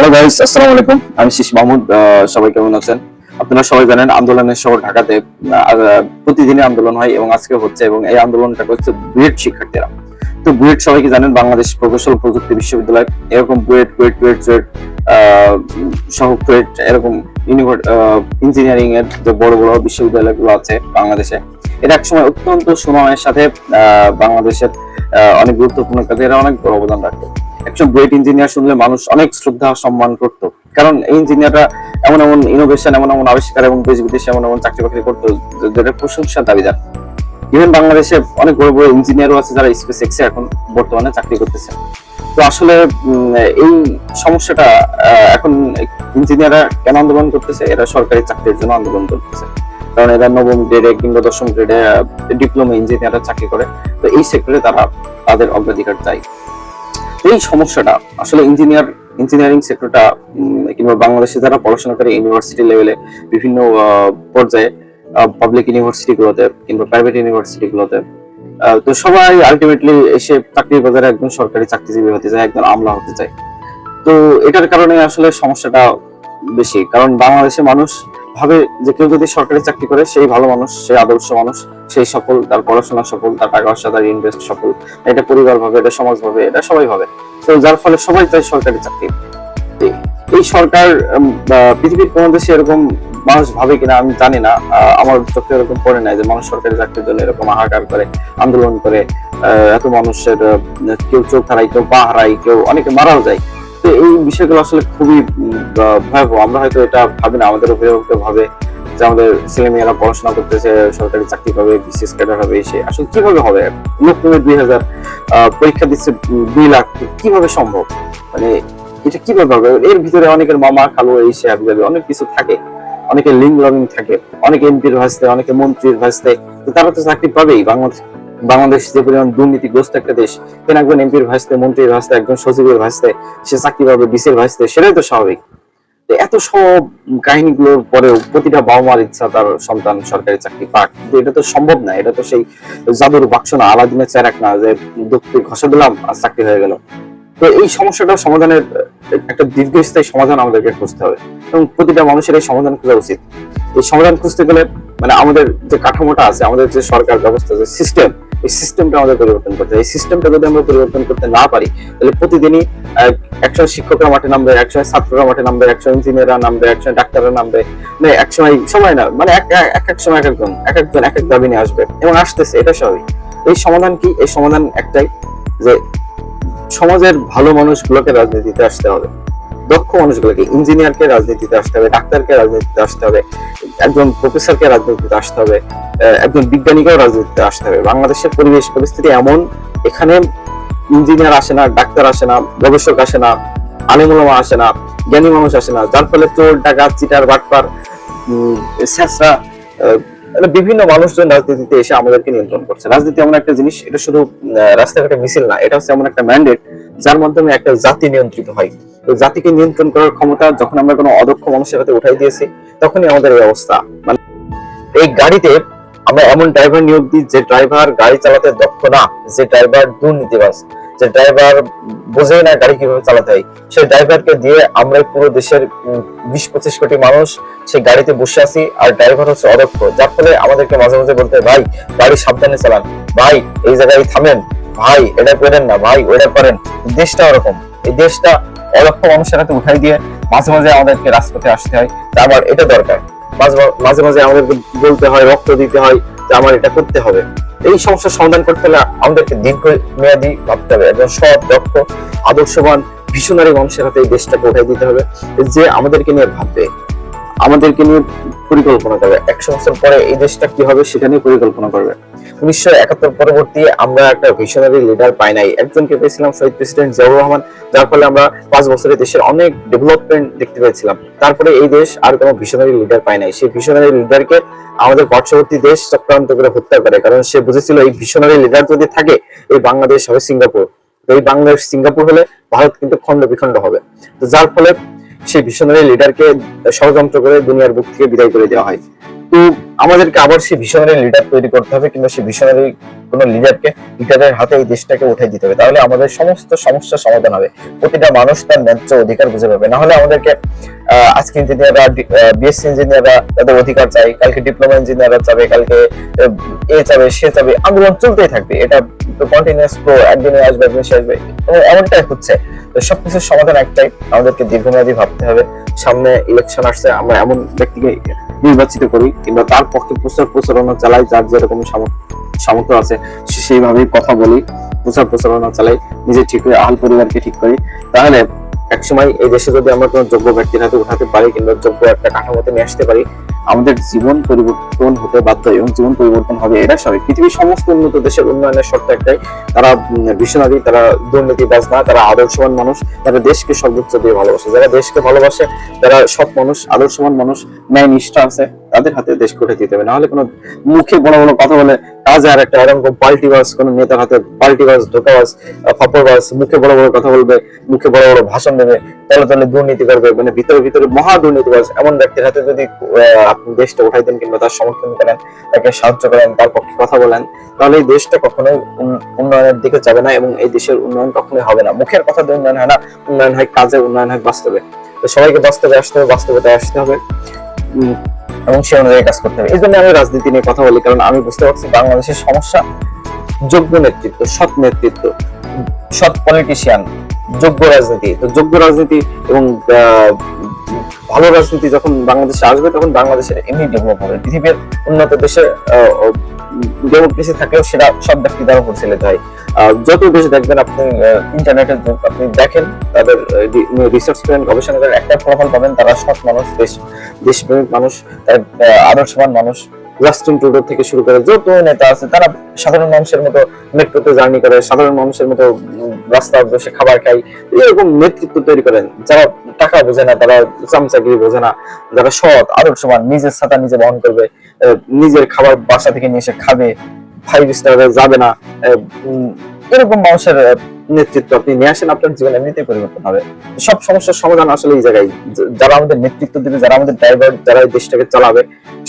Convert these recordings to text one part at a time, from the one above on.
Hello guys আসসালামু আলাইকুম আমি শিশ মাহমুদ সবাই কেমন আছেন? আপনারা সবাই জানেন আন্দোলনের শহর ঢাকাতে প্রতিদিনই আন্দোলন হয় এবং আজকে হচ্ছে এবং এই আন্দোলনটা হচ্ছে বুয়েট শিক্ষার্থীরা। তো বুয়েট সবাইকে জানেন বাংলাদেশ প্রকৌশল প্রযুক্তি বিশ্ববিদ্যালয় এরকম বুয়েট কুয়েট চুয়েট আহ, সহ কুয়েট এরকম ইঞ্জিনিয়ারিং এর যে বড় বড় বিশ্ববিদ্যালয়গুলো আছে বাংলাদেশে। এটা একসময় অত্যন্ত সুনামের সাথে বাংলাদেশের অনেক গুরুত্বপূর্ণ কাজে এরা অনেক বড় অবদান রাখতো একজন গ্রেট ইঞ্জিনিয়ার শুনলে মানুষ অনেক শ্রদ্ধা, সম্মান করতো। কারণ এই ইঞ্জিনিয়াররা এমন এমন ইনোভেশন এমন এমন আবিষ্কার এবং দেশ বিদেশে এমন এমন চাকরি বাকরি করতো যেটা প্রশংসার দাবিদার। ইভেন বাংলাদেশে অনেক বড় বড় ইঞ্জিনিয়ারও আছে যারা স্পেস এক্সে এখন বর্তমানে চাকরি করতেছে। তো আসলে এই সমস্যাটা এখন ইঞ্জিনিয়াররা কেন আন্দোলন করতেছে? এরা সরকারি চাকরির জন্য আন্দোলন করতেছে। কারণ এরা নবম গ্রেডে কিংবা দশম গ্রেডে ডিপ্লোমা ইঞ্জিনিয়াররা চাকরি করে। তো এই সেক্টরে তারা তাদের অগ্রাধিকার চাই এই সমস্যাটা, আসলে ইঞ্জিনিয়ার ইঞ্জিনিয়ারিং সেক্টরটা কিংবা বাংলাদেশে যারা পড়াশোনা করে ইউনিভার্সিটি লেভেলে বিভিন্ন পর্যায়ে পাবলিক ইউনিভার্সিটি গুলোতে কিংবা প্রাইভেট ইউনিভার্সিটি গুলোতে তো সবাই আলটিমেটলি এসে চাকরির বাজারে একজন সরকারি চাকরিজীবী হতে চায়, একজন আমলা হতে চায়। তো এটার কারণে আসলে সমস্যাটা বেশি, কারণ বাংলাদেশে মানুষ ভাবে যে কেউ যদি সরকারি চাকরি করে, সেই ভালো মানুষ, সেই আদর্শ মানুষ, সেই সফল, তার পড়াশোনা সফল, তার টাকা পয়সা, তার ইনভেস্ট সফল, এটা পরিবার ভাবে, এটা সমাজ ভাবে, এটা সবাই ভাবে। তো যার ফলে সবাই চায় সরকারি চাকরি। এই- সরকার পৃথিবীর কোন দেশে এরকম মানুষ ভাবে কিনা আমি জানি না। আমার চোখে এরকম পড়ে নাই যে মানুষ সরকারি চাকরির জন্য এরকম হাহাকার করে, আন্দোলন করে। এত মানুষের কেউ চোখ হারাই কেউ পা হারাই কেউ অনেকে মারাও যায়। তো এই বিষয়গুলো আসলে খুবই ভয়াবহ। আমরা হয়তো এটা ভাবি না, আমাদের অভিভাবকরা ভাবে যে আমাদের ছেলে মেয়েরা পড়াশোনা করতেছে, সরকারি চাকরি পাবে, বিসিএস ক্যাডার হবে সে আসলে কীভাবে হবে? লক্ষ্মী দুই হাজার পরীক্ষা দিচ্ছে দুই লাখ। কীভাবে সম্ভব? মানে এটা কীভাবে হবে? এর ভিতরে অনেকের মামা খালু এই সে অনেক কিছু থাকে। অনেকে লিঙ্ক লবিং থাকে, অনেকে এমপির ভাসতে, অনেকে মন্ত্রীর ভাসতে। তারা তো চাকরি পাবেই, বাংলাদেশ বাংলাদেশ যে পরিমাণ দুর্নীতিগ্রস্ত একটা দেশ, কেন একজন এমপির ভাসতে, মন্ত্রীর ভাসতে, একজন সচিবের ভাসতে, সে চাকরি পাবে ডিসির ভাসতে, সেটাই তো স্বাভাবিক। এত সব কাহিনীগুলোর পরেও প্রতিটা বাবা মার ইচ্ছা, তার সন্তান সরকারি চাকরি পাক। এটা তো সম্ভব না, এটা তো সেই জাদুর বাক্স না, আলাদিনের চেরাক না, যে দুঃখে ঘষে দিলাম, আর চাকরি হয়ে গেল। তো এই সমস্যাটা সমাধানের, একটা দীর্ঘস্থায়ী সমাধান আমাদেরকে খুঁজতে হবে। এবং প্রতিটা মানুষের এই সমাধান খোঁজা উচিত। এই সমাধান খুঁজতে গেলে মানে আমাদের যে কাঠামোটা আছে, আমাদের যে সরকার ব্যবস্থা, যে সিস্টেম এই সিস্টেমটা আমাদের পরিবর্তন করতে এই সিস্টেমটা যদি আমরা পরিবর্তন করতে না পারি, তাহলে প্রতিদিনই একসময় শিক্ষকরা মাঠে নামবে একসময় ছাত্ররা মাঠে নামবে একসময় ইঞ্জিনিয়াররা নামবে একসময় ডাক্তাররা নামবে। মানে একসময় সময় সময় না মানে এক, এক- এক এক সময় এক একজন এক একজন, এক এক দাবি নিয়ে আসবে এবং আসতেছে, এটা স্বাভাবিক। এই সমাধান কি? এই সমাধান একটাই যে সমাজের ভালো মানুষগুলোকে রাজনীতিতে আসতে হবে। দক্ষ মানুষগুলোকে ইঞ্জিনিয়ারকে রাজনীতিতে আসতে হবে, ডাক্তারকে রাজনীতিতে আসতে হবে, একজন প্রফেসরকে রাজনীতিতে আসতে হবে। একজন বিজ্ঞানীকেও রাজনীতিতে আসতে হবে। বাংলাদেশের পরিবেশ পরিস্থিতি এমন এখানে ইঞ্জিনিয়ার আসে না ডাক্তার আসে না গবেষক আসে না আলিমুলামা আসে না জ্ঞানী মানুষ আসে না যার ফলে চোর ডাকাত চিটার বাটপার স্যাঁচরা, মানে বিভিন্ন মানুষজন রাজনীতিতে এসে আমাদেরকে নিয়ন্ত্রণ করছে। রাজনীতি এমন একটা জিনিস এটা শুধু রাস্তাঘাটে মিছিল না এটা হচ্ছে এমন একটা ম্যান্ডেট যার মাধ্যমে একটা জাতি নিয়ন্ত্রিত হয়। তো জাতিকে নিয়ন্ত্রণ করার ক্ষমতা যখন আমরা কোনো অদক্ষ মানুষের হাতে উঠাই দিয়েছি তখনই আমাদের এই অবস্থা। মানে এই গাড়িতে আমরা এমন ড্রাইভার নিয়োগ দিই যে ড্রাইভার গাড়ি চালাতে দক্ষ না, যে ড্রাইভার দুর্নীতিবাজ, যে ড্রাইভার বোঝেই না গাড়ি কীভাবে চালাতে হয়। সেই ড্রাইভারকে দিয়ে আমরা পুরো দেশের বিশ পঁচিশ কোটি মানুষ সেই গাড়িতে বসে আছি আর ড্রাইভার হচ্ছে অদক্ষ। যার ফলে আমাদেরকে মাঝে মাঝে বলতে ভাই, গাড়ি সাবধানে চালান। ভাই, এই জায়গায় থামেন। ভাই, এটা করেন না। ভাই, ওটা করেন। দেশটা ওরকম। এই দেশটা অদক্ষ মানুষের হাতে উঠাই দিয়ে মাঝে মাঝে আমাদেরকে রাজপথে আসতে হয়। তা আমার এটা দরকার। মাঝে মাঝে আমাদেরকে বলতে হয়, রক্ত দিতে হয় যে আমার এটা করতে হবে। এই সমস্যার সমাধান করতে হলে আমাদেরকে দীর্ঘ মেয়াদি ভাবতে হবে। একজন সৎ, দক্ষ, আদর্শবান ভীষণারী মানুষের হাতে এই দেশটাকে উঠাই দিতে হবে যে আমাদেরকে নিয়ে ভাববে, আমাদেরকে নিয়ে পরিকল্পনা করবে। এক বছর পরে এই দেশটা কি হবে সেটা নিয়ে পরিকল্পনা করবে। উনিশশো একাত্তর পরবর্তী আমরা একটা ভিশনারি লিডার পাই নাই। একজনকে পেয়েছিলাম শহীদ প্রেসিডেন্ট জিয়াউর রহমান, যার ফলে আমরা পাঁচ বছরে দেশের অনেক ডেভেলপমেন্ট দেখতে পেয়েছিলাম। তারপরে এই দেশ আর কোনো ভিশনারি লিডার পায় নাই। সেই ভিশনারি লিডারকে আমাদের পার্শ্ববর্তী দেশ চক্রান্ত করে হত্যা করে, কারণ সে বুঝেছিল এই ভিশনারি লিডার যদি থাকে, এই বাংলাদেশ হবে সিঙ্গাপুর। এই বাংলাদেশ সিঙ্গাপুর হলে ভারত কিন্তু খণ্ড বিখণ্ড হবে। তো যার ফলে সেই ভিশনারি লিডারকে ষড়যন্ত্র করে দুনিয়ার বুক থেকে বিদায় করে দেওয়া হয়। তো আমাদেরকে আবার সেই ভিশনারি লিডার তৈরি করতে হবে কিংবা সেই ভিশনারি কোন লিডারকে লিডারের হাতে এই দেশটাকে উঠাই দিতে হবে। তাহলে আমাদের সমস্ত সমস্যার সমাধান হবে। প্রতিটা মানুষ তার ন্যায্য অধিকার বুঝে পাবে। না হলে আমাদেরকে আজকে ইঞ্জিনিয়াররা বিএসসি ইঞ্জিনিয়াররা তাদের অধিকার চাই, কালকে ডিপ্লোমা ইঞ্জিনিয়াররা চাবে, কালকে এ চাবে সে চাবে, আন্দোলন চলতেই থাকবে। এটা তো কন্টিনিউয়াস প্রো একদিনে আসবে, একদিন সে আসবে তো এমনটাই হচ্ছে। তো সবকিছুর সমাধান একটাই, আমাদেরকে দীর্ঘমেয়াদী ভাবতে হবে। সামনে ইলেকশন আসছে, আমরা এমন ব্যক্তিকে নির্বাচিত করি কিংবা তার পক্ষে প্রচার প্রচারণা চালাই, যার যেরকম সামর্থ্য আছে সেইভাবেই কথা বলি, প্রচার প্রচারণা চালাই, নিজে ঠিক করে আহাল পরিবারকে ঠিক করি। তাহলে একসময় এই দেশে যদি আমরা কোনো যোগ্য ব্যক্তি হাতে উঠাতে পারি কিংবা যোগ্য একটা কাঠামোতে নিয়ে আসতে পারি, আমাদের জীবন পরিবর্তন হতে বাধ্য এবং জীবন পরিবর্তন হবে এটা স্বাভাবিক। পৃথিবীর সমস্ত উন্নত দেশের উন্নয়নের শর্ত একটাই, তারা ভীষণারি তারা দুর্নীতিবাজ না, তারা আদর্শবান মানুষ, তারা দেশকে সর্বোচ্চ দিয়ে ভালোবাসে। যারা দেশকে ভালোবাসে, তারা সব মানুষ, আদর্শবান মানুষ ন্যায় নিষ্ঠা আছে। তাদের হাতে দেশ করে দিতে হবে। না হলে কোনো মুখে বড় বড় কথা বলে কাজে আর একটা এরকম পাল্টিবাজ কোন নেতার হাতে পাল্টিবাজ ধোকাবাজ ফাপড়বাজ মুখে বড় বড় কথা বলবে, মুখে বড় বড় ভাষণ দেবে তলে তলে দুর্নীতি করবে মানে ভিতরে ভিতরে মহা দুর্নীতিবাজ এমন ব্যক্তির হাতে যদি আপনি দেশটা উঠাই দেন কিংবা তার সমর্থন করেন, তাকে সাহায্য করেন, তার পক্ষে কথা বলেন, তাহলে এই দেশটা কখনোই উন্নয়নের দিকে যাবে না এবং এই দেশের উন্নয়ন কখনোই হবে না। মুখের কথা দিয়ে উন্নয়ন হয় না, উন্নয়ন হয় কাজে উন্নয়ন হয় বাস্তবে। তো সবাইকে বাস্তবে আসতে হবে, বাস্তবতায় আসতে হবে। এবং সে অনুযায়ী কাজ করতে হবে। এই জন্য আমি রাজনীতি নিয়ে কথা বলি, কারণ আমি বুঝতে পারছি বাংলাদেশের সমস্যা যোগ্য নেতৃত্ব, সৎ নেতৃত্ব, সৎ পলিটিশিয়ান যোগ্য রাজনীতি। তো যোগ্য রাজনীতি এবং ভালো রাজনীতি যখন বাংলাদেশে আসবে, তখন বাংলাদেশের এমনি ডেভেলপ হবে। পৃথিবীর উন্নত দেশে ডেমোক্রেসি থাকলেও সেটা সব ব্যক্তি দ্বারা পরিচালিত হয়। যত দেশ দেখবেন আপনি ইন্টারনেটের যুগ আপনি দেখেন তাদের রিসার্চ করেন গবেষণা করেন একটা ফলাফল পাবেন তারা সৎ মানুষ দেশ দেশপ্রেমিক মানুষ আদর্শবান মানুষ জাস্টিন ট্রুডো থেকে শুরু করে যত নেতা আছে তারা সাধারণ মানুষের মতো মেট্রোতে জার্নি করে সাধারণ মানুষের মতো উম, রাস্তায় বসে খাবার খায় এরকম নেতৃত্ব তৈরি করেন যারা টাকা বোঝে না তারা চামচাগিরি বোঝে না যারা সৎ আদর্শবান নিজের ছাতা নিজে বহন করবে নিজের খাবার বাসা থেকে নিয়ে এসে খাবে ফাইভ স্টারে যাবে না এরকম মানুষের নেতৃত্ব আপনি নিয়ে আসেন, আপনার জীবন এমনিতেই পরিবর্তন হবে। সব সমস্যার সমাধান আসলে এই জায়গায় যারা আমাদের নেতৃত্ব দেবে, যারা আমাদের ড্রাইভার যারা এই দেশটাকে চালাবে,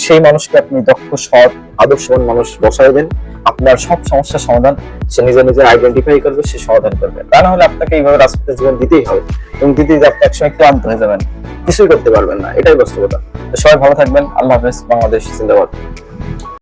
সেই মানুষকে আপনি দক্ষ, সৎ, আদর্শবান মানুষ বসাই দেন। আপনার সব সমস্যার সমাধান সে নিজে নিজে আইডেন্টিফাই করবে, সে সমাধান করবে। তা না হলে আপনাকে এইভাবে রাজপথে জীবন দিতেই হবে এবং দিতে আপনি একসময় ক্লান্ত হয়ে যাবেন, কিছুই করতে পারবেন না, এটাই বাস্তবতা। সবাই ভালো থাকবেন, আল্লাহ হাফেজ, বাংলাদেশ, জিন্দাবাদ।